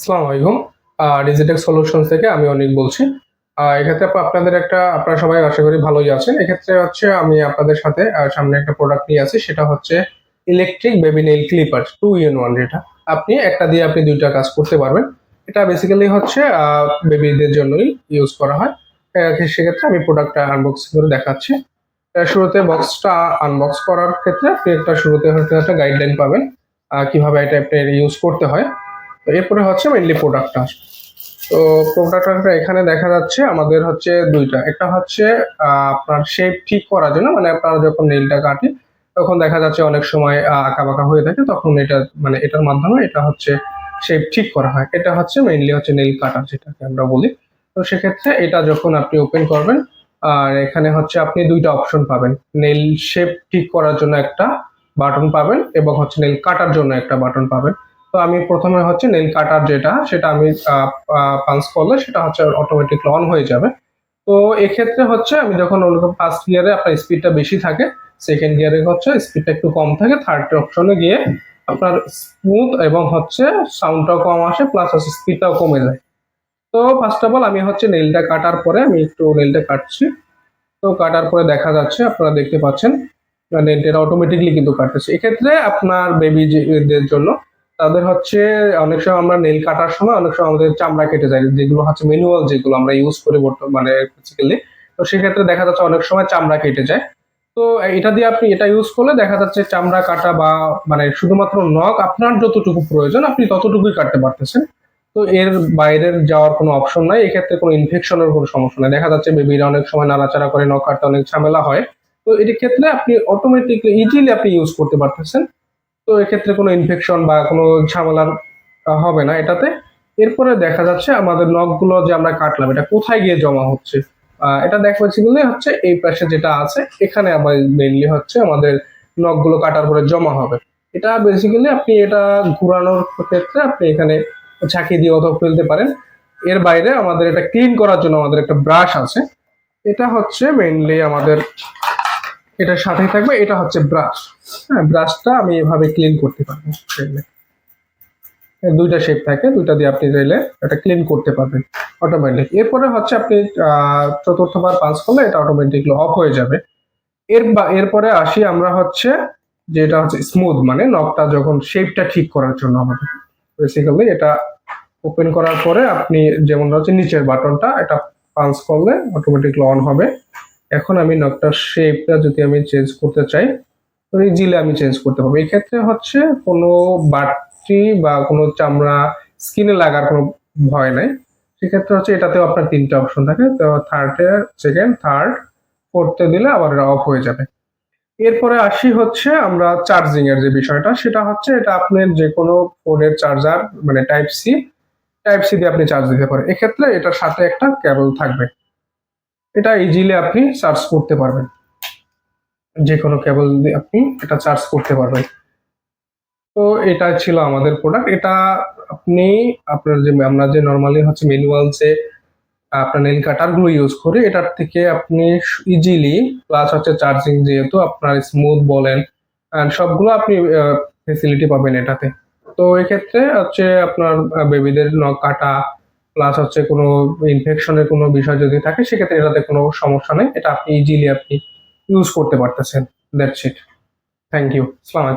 আসসালামু আলাইকুম। Digitech solution থেকে আমি অনেক বলছি। এক্ষেত্রে আপনাদের একটা, আপনারা সবাই আশা করি ভালোই আছেন। এক্ষেত্রে হচ্ছে আমি আপনাদের সাথে সামনে একটা প্রোডাক্ট নিয়ে আছি, সেটা হচ্ছে electric baby nail clipper two in one যেটা। আপনি একটা দিয়ে আপনি দুইটা কাজ করতে পারবেন। এটা বেসিক্যালি হচ্ছে বেবিদের জন্যই ইউজ করা হয়। সেক্ষেত্রে আমি প্রোডাক্টটা আনবক্সিং করে দেখাচ্ছি। শুরুতে বক্সটা আনবক্স করার ক্ষেত্রে আপনি একটা শুরুতে হচ্ছে একটা গাইডলাইন পাবেন কীভাবে এটা আপনি ইউজ করতে হয়। তো এরপরে হচ্ছে মেইনলি প্রোডাক্টটা তো প্রোডাক্টটা এখানে দেখা যাচ্ছে আমাদের হচ্ছে দুইটা। একটা হচ্ছে আপনার শেপ ঠিক করার জন্য মানে আপনারা যখন নেইলটা কাটি, তখন দেখা যাচ্ছে অনেক সময় আঁকা বাঁকা হয়ে থাকে, তখন এটা মানে এটার মাধ্যমে এটা হচ্ছে শেপ ঠিক করা হয়। এটা হচ্ছে মেইনলি হচ্ছে নেইল কাটার যেটাকে আমরা বলি। তো সেক্ষেত্রে এটা যখন আপনি ওপেন করবেন, আর এখানে হচ্ছে আপনি দুইটা অপশন পাবেন। নেইল শেপ ঠিক করার জন্য একটা বাটন পাবেন, এবং হচ্ছে নেইল কাটার জন্য একটা বাটন পাবেন। তো আমি প্রথমে হচ্ছে নেল কাটার যেটা, সেটা আমি পাঞ্চ করলে সেটা হচ্ছে অটোমেটিক অন হয়ে যাবে। তো এক্ষেত্রে হচ্ছে আমি যখন ওরকম ফার্স্ট গিয়ারে আপনার স্পিডটা বেশি থাকে সেকেন্ড গিয়ারে হচ্ছে স্পিডটা একটু কম থাকে থার্ড অপশনে গিয়ে আপনার স্মুথ এবং হচ্ছে সাউন্ডটাও কম আসে প্লাস হচ্ছে স্পিডটাও কমে যায়। তো ফার্স্ট অফ অল আমি হচ্ছে নেলটা কাটার পরে আমি একটু নেলটা কাটছি। তো কাটার পরে দেখা যাচ্ছে, আপনারা দেখতে পাচ্ছেন নেলটা অটোমেটিকলি কিন্তু কাটতেছে। এক্ষেত্রে আপনার বেবিদের জন্য তাদের হচ্ছে অনেক সময় আমরা নেল কাটার সময় অনেক সময় আমাদের চামড়া কেটে যায়। যেগুলো হচ্ছে ম্যানুয়াল যেগুলো আমরা ইউজ করি মানে বেসিক্যালি তো সেক্ষেত্রে দেখা যাচ্ছে অনেক সময় চামড়া কেটে যায়। তো এটা দিয়ে আপনি এটা ইউজ করলে দেখা যাচ্ছে চামড়া কাটা বা মানে শুধুমাত্র নখ আপনার যতটুকু প্রয়োজন, আপনি ততটুকুই কাটতে পারতেছেন। তো এর বাইরের যাওয়ার কোনো অপশন নাই, এক্ষেত্রে কোনো ইনফেকশনের কোনো সমস্যা নাই। দেখা যাচ্ছে বেবিরা অনেক সময় নাড়াচাড়া করে, নখ কাটতে অনেক ঝামেলা হয়। তো এর ক্ষেত্রে আপনি অটোমেটিকলি ইজিলি আপনি ইউজ করতে পারতেছেন। তো এক্ষেত্রে কোনো ইনফেকশন বা কোনো ঝামেলার হবে না এটাতে। এরপরে দেখা যাচ্ছে আমাদের নখগুলো যে আমরা কাটলাম, এটা কোথায় গিয়ে জমা হচ্ছে? এটা দেখো বেসিক্যালি হচ্ছে এই পাশে যেটা আছে, এখানে আবার মেইনলি হচ্ছে আমাদের নখগুলো কাটার পরে জমা হবে। এটা বেসিক্যালি আপনি এটা ঘোরানোর ক্ষেত্রে আপনি এখানে ঝাঁকি দিয়ে অথবা ফেলতে পারেন। এর বাইরে আমাদের এটা ক্লিন করার জন্য আমাদের একটা ব্রাশ আছে। এটা হচ্ছে মেইনলি আমাদের এটার সাথে থাকবে, এটা হচ্ছে ব্রাশ হ্যাঁ ব্রাশটা আমি এভাবে ক্লিন করতে পারব চাইলে। দুইটা শেপ থাকে, দুইটা দিয়ে আপনি চাইলে এটা ক্লিন করতে পারবেন অটোমেটিক এরপরে হচ্ছে আপনি চতুর্থবার পাঁচ করলে এটা অটোমেটিকলি অফ হয়ে যাবে। এর বা- এরপরে আসি আমরা হচ্ছে, যেটা হচ্ছে স্মুথ মানে নখটা যখন শেপটা ঠিক করার জন্য আমাদের। বেসিক্যালি এটা ওপেন করার পরে আপনি যেমন হচ্ছে নিচের বাটনটা এটা পাঞ্চ করলে অটোমেটিকলি অন হবে। এখন আমি নখটার শেপটা যদি আমি চেঞ্জ করতে চাই, তো ইজিলি আমি চেঞ্জ করতে পারব। এক্ষেত্রে হচ্ছে কোনো বাটটি বা কোনো চামড়া স্কিনে লাগার কোনো ভয় নাই। সেক্ষেত্রে হচ্ছে এটাতেও আপনার তিনটা অপশন থাকে। তো থার্ডে সেকেন্ড থার্ড করতে দিলে আবার অফ হয়ে যাবে। এরপরে আসি হচ্ছে আমরা চার্জিং এর যে বিষয়টা, সেটা হচ্ছে এটা আপনার যে কোনো ফোনের চার্জার মানে টাইপ সি টাইপ সি দিয়ে আপনি চার্জ দিতে পারেন। এক্ষেত্রে এটার সাথে একটা কেবল থাকবে। এটা ইজিলি আপনি চার্জ করতে পারবেন। যে কোনো কেবল দিয়ে আপনি এটা চার্জ করতে পারবেন। তো এটা ছিল আমাদের প্রোডাক্ট এটা আপনি আপনার যে, আমরা যে নর্মালি হচ্ছে ম্যানুয়াল যে, আপনার নেল কাটারগুলো ইউজ করি, এটার থেকে আপনি ইজিলি প্লাস হচ্ছে চার্জিং যেহেতু আপনার স্মুথ বলেন, and সবগুলো আপনি ফেসিলিটি পাবেন এটাতে। তো এক্ষেত্রে হচ্ছে আপনার বেবিদের নখ কাটা প্লাস হচ্ছে কোনো ইনফেকশনের কোনো বিষয় যদি থাকে, সেক্ষেত্রে এটাতে কোনো সমস্যা নেই। এটা আপনি ইজিলি আপনি ইউজ করতে পারতেছেন। দ্যাটস ইট থ্যাংক ইউ আসসালামু